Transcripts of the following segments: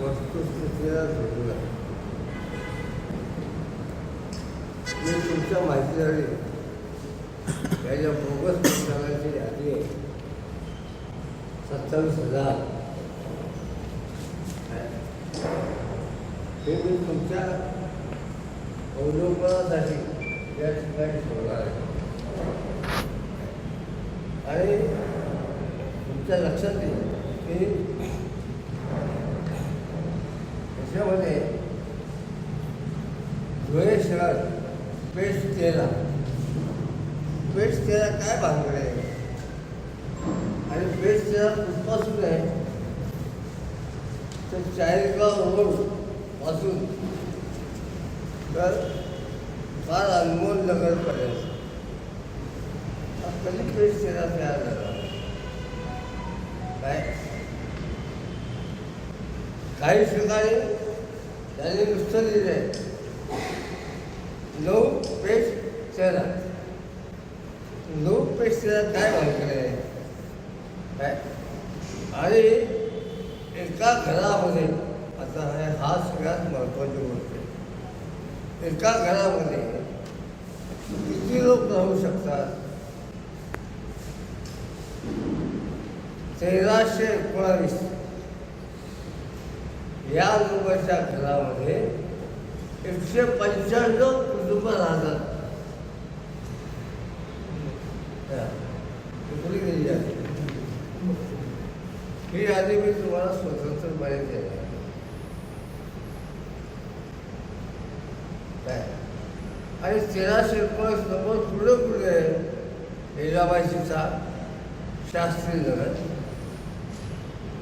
वस्तुस्थितीला जोडला मी तुमच्या माहितीसाठी याच्या बोगस पुस्तकांची यादी आहे सत्तावीस हजार हे मी तुमच्या अवलोकनासाठी या ठिकाणी ठेवणार आहे आणि तुमच्या लक्षात येईल. की त्याच्यामध्ये धुळे शहर पेस्ट केला पेस्ट केला काय भानगड आहे आणि पेस्ट केला कुठपासून आहे तर चाळीसगाव रोडपासून तर फार अनमोल नगरपर्यंत हा कधी पेस्ट केला तयार झाला काय काही ठिकाणी त्यांनी नुसतं लिहिलं आहे नऊ पेज तेरा नऊ पेज तेरा काय भानगड आहे काय? आणि एका घरामध्ये आता हे हा सगळ्यात महत्त्वाची गोष्ट आहे. एका घरामध्ये किती लोक राहू शकतात? तेराशे एकोणावीस. या लोकांच्या घरामध्ये एकशे पंच्याण्णव कुटुंब राहतात. ही यादी मी तुम्हाला स्वतंत्र माहिती काय? आणि तेराशे एकोणीस नंबर पुढे पुढे हिराबाईचा शास्त्री नगर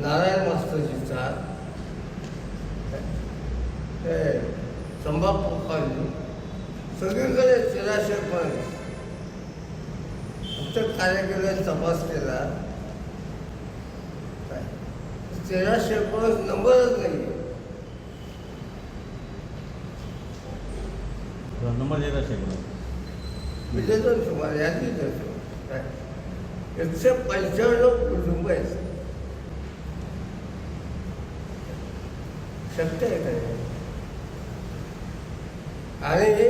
नारायण मास्तरजीचा ते संभाप पोखारजी सगळीकडे तेराशे एकोणीस आमच्या कार्यकर्त्याने तपास केला? तेराशे एकोणीस नंबरच नाही. नंबर देत असेल. मी देतो ना तुम्हाला यादी देतो काय? एकशे पंच्याण्णव कुटुंब आहेत. शक्य आहे काय? आणि हे.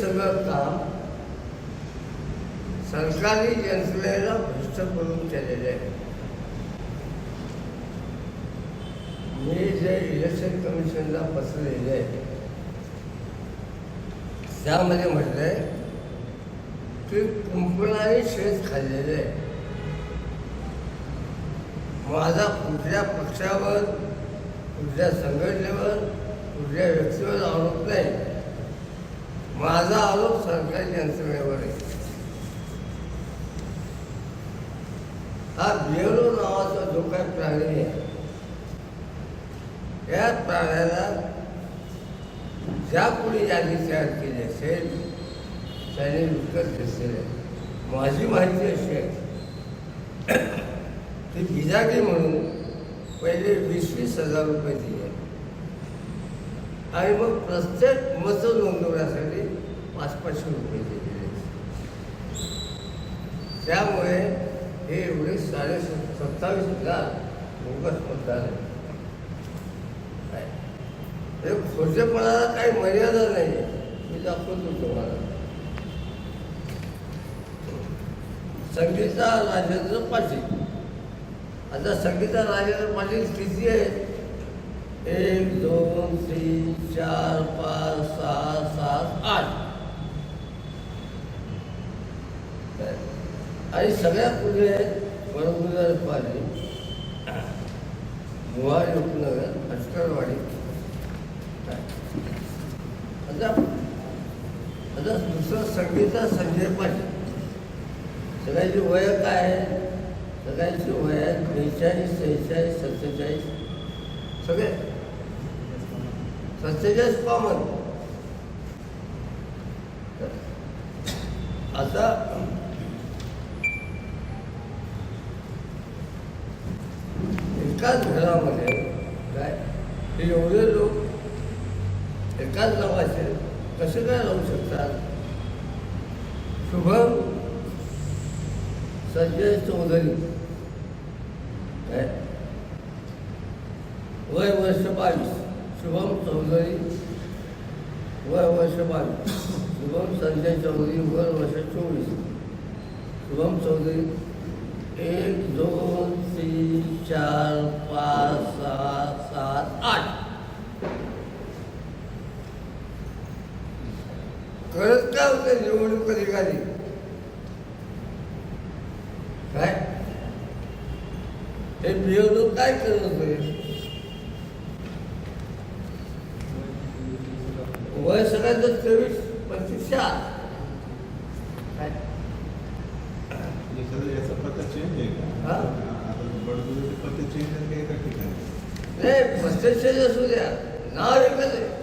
सगळं काम सरकारी यंत्रणेला भ्रष्ट करून केलेले आहे. मी जे इलेक्शन कमिशनला पत्र लिहिले आहे त्यामध्ये म्हटलंय की कुंपणाने शेत खाल्लेले आहे. माझा कुठल्या पक्षावर कुठल्या संघटनेवर कुठल्या व्यक्तीवर आरोप नाही. माझा आरोप सरकारी यंत्रणेवर आहे. हा बिअरो नावाचा जो काही प्राणी आहे. या प्राण्याला ज्या कोणी यादी तयार केली असेल त्याने विकत घेतलेले माझी माहिती अशी आहे. ती बिजागी म्हणून पहिले वीस वीस हजार रुपये दिले. आणि मग प्रत्येक मत नोंदवण्यासाठी पाच पाचशे रुपये दिलेले त्यामुळे हे एवढे साडे सत्तावीस हजार बोगस मतदार आहे. खोटेपणाला काही मर्यादा नाही. आहे मी दाखवतो तुम्हाला. संगीता राजेंद्र पाटील. आता संगीता राजेंद्र पाटील किती आहे एक दोन तीन चार पाच सहा सात आठ. आणि सगळ्यात पुढे आहेत वरगुजार पाणी मुहार उपनगर अष्टरवाडी आता आता दुसरं संगीता संजय पाटील सगळ्यांची वय काय आहे? सगळ्यांची वय आहे बेचाळीस सेहेचाळीस सत्तेचाळीस. सगळे? सत्तेचाळीस कॉमन आता एकाच घरामध्ये काय? हे एवढे लोक एकाच नावाचे कसे काय राहू शकतात? शुभम संजय चौधरी. काय? वय वर्ष बावीस. शुभम चौधरी वय वर्ष बावीस. शुभम संजय चौधरी वय वर्ष चोवीस. शुभम चौधरी एक दोन तीन चार पाच सहा सात आठ. करत काय होतं निवडणूक अधिकारी? काय? हे निवडणूक काय करत होते? सगळ्यांचं तेवीस पंचवीस चार याचा पत्ता चेंज आहे का? हा? आता बडगुजरचे पत्ते चेंज आहेत का एका ठिकाणी? नाही पस्तीसशे असू द्या. नाव एकच आहे.